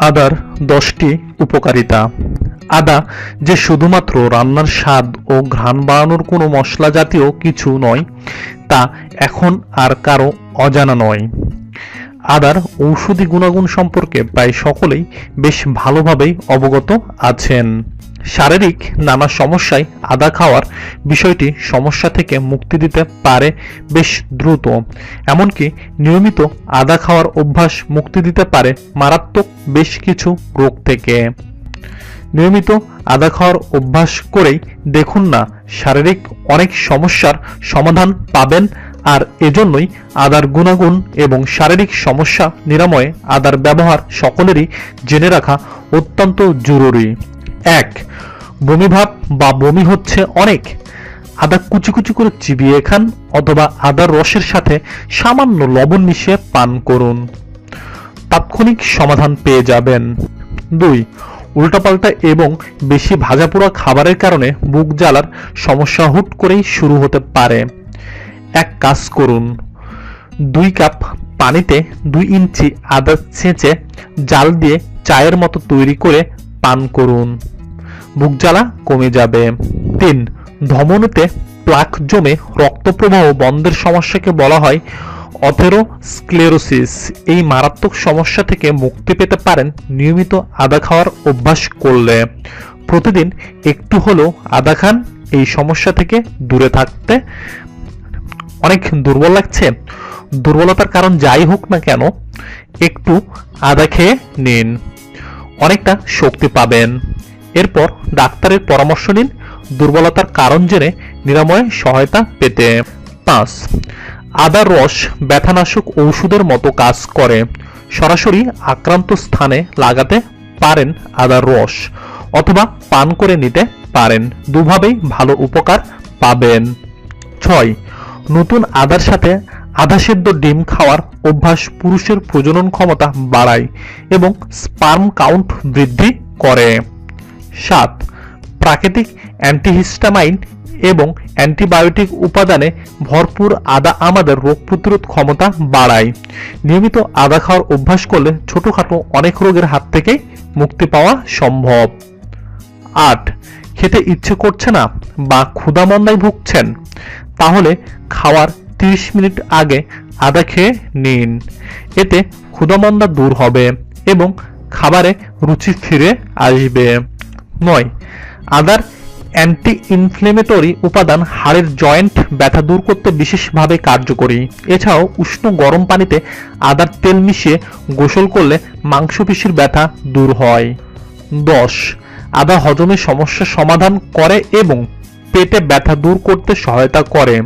আদার দশটি উপকারিতা। আদা, যে শুধুমাত্র রান্নার স্বাদ ও ঘ্রাণ বাড়ানোর কোনো মশলা জাতীয় কিছু নয়, তা এখন আর কারও অজানা নয়। আদার ঔষধি গুণাগুণ সম্পর্কে প্রায় সকলেই বেশ ভালোভাবেই অবগত আছেন। শারীরিক নানা সমস্যায় আদা খাওয়ার বিষয়টি সমস্যা থেকে মুক্তি দিতে পারে বেশ দ্রুত। এমনকি নিয়মিত আদা খাওয়ার অভ্যাস মুক্তি দিতে পারে মারাত্মক বেশ কিছু রোগ থেকে। নিয়মিত আদা খাওয়ার অভ্যাস করেই দেখুন না, শারীরিক অনেক সমস্যার সমাধান পাবেন আর এজন্যই আদার গুণাগুণ এবং শারীরিক সমস্যা নিরাময়ে আদার ব্যবহার সকলেরই জেনে রাখা অত্যন্ত জরুরি। এক, বমিভাব বা বমি হচ্ছে অনেক। আদা কুচি কুচি করে চিবিয়ে খান অথবা আদার রসের সাথে সামান্য লবণ মিশিয়ে পান করুন। তাৎক্ষণিক সমাধান পেয়ে যাবেন। দুই, উল্টাপাল্টা এবং বেশি ভাজাপোড়া খাবারের কারণে বুক জ্বালার সমস্যা হুট করেই শুরু হতে পারে। এক কাজ করুন। দুই কাপ পানিতে দুই ইঞ্চি আদা ছেঁচে জাল দিয়ে চায়ের মতো তৈরি করে পান করুন। বুক জ্বালা কমে যাবে। তিন, ধমনীতে প্লাক জমে রক্ত প্রবাহ বন্ধের সমস্যাকে বলা হয় অথেরোস্ক্লেরোসিস। এই মারাত্মক সমস্যা থেকে মুক্তি পেতে পারেন নিয়মিত আদা খাওয়ার অভ্যাস করলে। প্রতিদিন একটু হলেও আদা খান, এই সমস্যা থেকে দূরে থাকতে অনেক দুর্বল লাগছে। দুর্বলতার কারণ যাই হোক না কেন, একটু আদা খেয়ে নিন। অনেকটা শক্তি পাবেন। এরপর ডাক্তারের পরামর্শ নিন, দুর্বলতার কারণ জেনে নিরাময়ে সহায়তা পেতে। পাঁচ আদার রস, ব্যথানাশক ঔষধের মতো কাজ করে। সরাসরি আক্রান্ত স্থানে লাগাতে পারেন আদার রস অথবা পান করে নিতে পারেন। দুভাবেই ভালো উপকার পাবেন। ছয়, নতুন আদার সাথে আধা সেদ্ধ ডিম খাওয়ার অভ্যাস পুরুষের প্রজনন ক্ষমতা বাড়ায় এবং স্পার্ম কাউন্ট বৃদ্ধি করে। সাত, প্রাকৃতিক অ্যান্টিহিস্টামাইন এবং অ্যান্টিবায়োটিক উপাদানে ভরপুর আদা আমাদের রোগ প্রতিরোধ ক্ষমতা বাড়ায়। নিয়মিত আদা খাওয়ার অভ্যাস করলে ছোটোখাটো অনেক রোগের হাত থেকে মুক্তি পাওয়া সম্ভব। আট, খেতে ইচ্ছে করছে না বা ক্ষুধামন্দায় ভুগছেন, তাহলে খাওয়ার 30 মিনিট আগে আদা খেয়ে নিন। এতে ক্ষুধামন্দা দূর হবে এবং খাবারে রুচি ফিরে আসবে। নয়, আদার অ্যান্টি ইনফ্লেমেটরি উপাদান হাড়ের জয়েন্ট ব্যথা দূর করতে বিশেষভাবে কার্যকরী। এছাড়াও উষ্ণ গরম পানিতে আদার তেল মিশিয়ে গোসল করলে মাংসপেশির ব্যথা দূর হয়। দশ, আদা হজমের সমস্যার সমাধান করে এবং পেটে ব্যথা দূর করতে সহায়তা করে।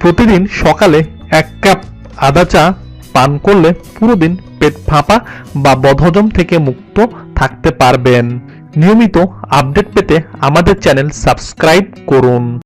প্রতিদিন সকালে এক কাপ আদা চা পান করলে পুরো দিন পেট ফাঁপা বা বদহজম থেকে মুক্ত থাকতে পারবেন। নিয়মিত আপডেট পেতে আমাদের চ্যানেল সাবস্ক্রাইব করুন।